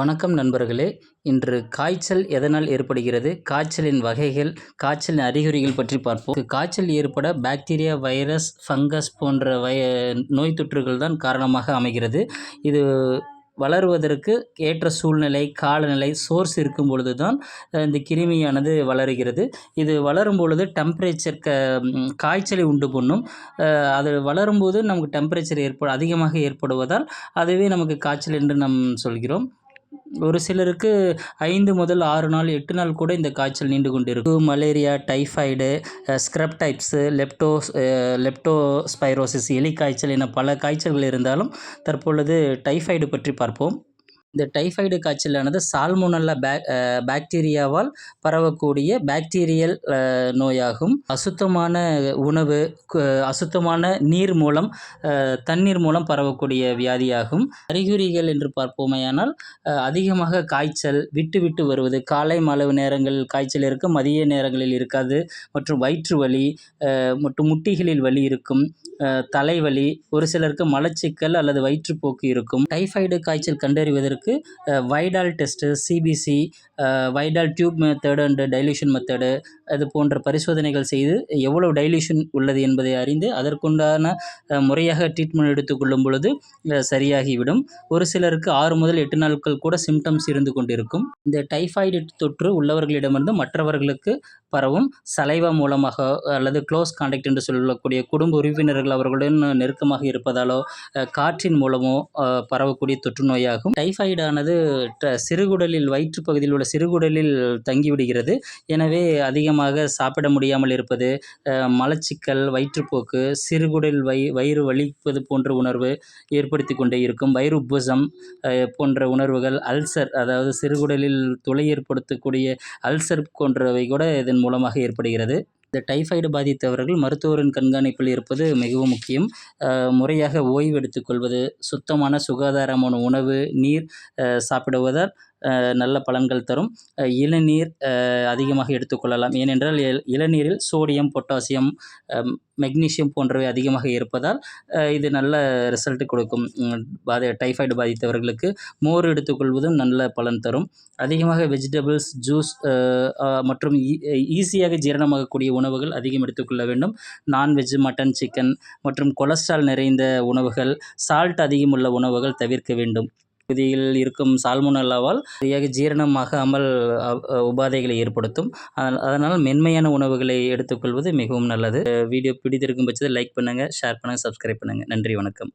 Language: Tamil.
வணக்கம் நண்பர்களே. இன்று காய்ச்சல் எதனால் ஏற்படுகிறது? காய்ச்சலின் வகைகள் காய்ச்சலின் அறிகுறிகள் பற்றி பார்ப்போம். காய்ச்சல் ஏற்பட பாக்டீரியா வைரஸ் ஃபங்கஸ் போன்ற வய நோய் தொற்றுகள் தான் காரணமாக அமைகிறது. இது வளருவதற்கு ஏற்ற சூழ்நிலை காலநிலை சோர்ஸ் இருக்கும் பொழுது தான் இந்த கிருமியானது வளருகிறது. இது வளரும் பொழுது டெம்பரேச்சர் க காய்ச்சலை உண்டு பண்ணும். அது வளரும்போது நமக்கு டெம்பரேச்சர் ஏற்ப அதிகமாக ஏற்படுவதால் அதுவே நமக்கு காய்ச்சல் என்று நாம் சொல்கிறோம். ஒரு சிலருக்கு ஐந்து முதல் ஆறு நாள் எட்டு நாள் கூட இந்த காய்ச்சல் நீண்டு கொண்டிருக்கும். Malaria typhoid scrub typhus leptospirosis எலி காய்ச்சல் என பல காய்ச்சல்கள் இருந்தாலும் தற்பொழுது டைஃபாய்டு பற்றி பார்ப்போம். இந்த டைஃபாய்டு காய்ச்சலானது சால்மோனல்லா பேக் பாக்டீரியாவால் பரவக்கூடிய பாக்டீரியல் நோயாகும். அசுத்தமான உணவு அசுத்தமான நீர் மூலம் தண்ணீர் மூலம் பரவக்கூடிய வியாதியாகும். அறிகுறிகள் என்று பார்ப்போமேயானால் அதிகமாக காய்ச்சல் விட்டு விட்டு வருவது காலை மளவு நேரங்கள் காய்ச்சல் இருக்கும் மதிய நேரங்களில் இருக்காது மற்றும் வயிற்று வலி மற்றும் முட்டிகளில் வலி இருக்கும் தலைவலி ஒரு சிலருக்கு மலச்சிக்கல் அல்லது வயிற்றுப்போக்கு இருக்கும். டைஃபாய்டு காய்ச்சல் கண்டறிவதற்கு உங்களுக்கு Widal test CBC Widal tube method and dilution method அது போன்ற பரிசோதனைகள் செய்து எவ்வளவு டைல்யூஷன் உள்ளது என்பதை அறிந்து அதற்குண்டான முறையாக ட்ரீட்மெண்ட் எடுத்துக்கொள்ளும் பொழுது சரியாகிவிடும். ஒரு சிலருக்கு ஆறு முதல் எட்டு நாட்கள் கூட சிம்டம்ஸ் இருந்து கொண்டிருக்கும். இந்த டைஃபாய்டு தொற்று உள்ளவர்களிடமிருந்து மற்றவர்களுக்கு பரவும் சலைவா மூலமாக அல்லது க்ளோஸ் கான்டாக்ட் என்று சொல்லக்கூடிய குடும்ப உறுப்பினர்கள் அவர்களுடன் நெருக்கமாக இருப்பதாலோ காற்றின் மூலமோ பரவக்கூடிய தொற்று நோயாகும். டைஃபாய்டானது சிறுகுடலில் வயிற்று பகுதியில் உள்ள சிறுகுடலில் தங்கிவிடுகிறது. எனவே அதிகமாக சாப்பிட முடியாமல் இருப்பது மலச்சிக்கல் வயிற்றுப்போக்கு சிறுகுடல் வை வயிறு வலிப்பது போன்ற உணர்வு ஏற்படுத்தி கொண்டே இருக்கும். வயிறு உப்புசம் போன்ற உணர்வுகள் அல்சர் அதாவது சிறுகுடலில் துளை ஏற்படுத்தக்கூடிய அல்சர் போன்றவை கூட இதன் மூலமாக ஏற்படுகிறது. இந்த டைஃபாய்டு பாதித்தவர்கள் மருத்துவரின் கண்காணிப்பில் இருப்பது மிகவும் முக்கியம். முறையாக ஓய்வு எடுத்துக்கொள்வது சுத்தமான சுகாதாரமான உணவு நீர் சாப்பிடுவதால் நல்ல பலன்கள் தரும். இளநீர் அதிகமாக எடுத்துக்கொள்ளலாம். ஏனென்றால் இளநீரில் சோடியம் பொட்டாசியம் மெக்னீஷியம் போன்றவை அதிகமாக இருப்பதால் இது நல்ல ரிசல்ட் கொடுக்கும். பாதி டைஃபாய்டு பாதித்தவர்களுக்கு மோர் எடுத்துக்கொள்வதும் நல்ல பலன் தரும். அதிகமாக வெஜிடபிள்ஸ் ஜூஸ் மற்றும் ஈஸியாக ஜீரணமாகக்கூடிய உணவுகள் அதிகம் எடுத்துக்கொள்ள வேண்டும். நான்வெஜ் மட்டன் சிக்கன் மற்றும் கொலஸ்ட்ரால் நிறைந்த உணவுகள் சால்ட் அதிகமுள்ள உணவுகள் தவிர்க்க வேண்டும். பகுதியில் இருக்கும் சால்முனல்லாவால் சரியாக ஜீரணமாகாமல் உபாதைகளை ஏற்படுத்தும். அதனால் மென்மையான உணவுகளை எடுத்துக்கொள்வது மிகவும் நல்லது. வீடியோ பிடித்திருக்கும் பட்சத்தில் லைக் பண்ணுங்கள் ஷேர் பண்ணுங்கள் சப்ஸ்கிரைப் பண்ணுங்கள் நன்றி வணக்கம்.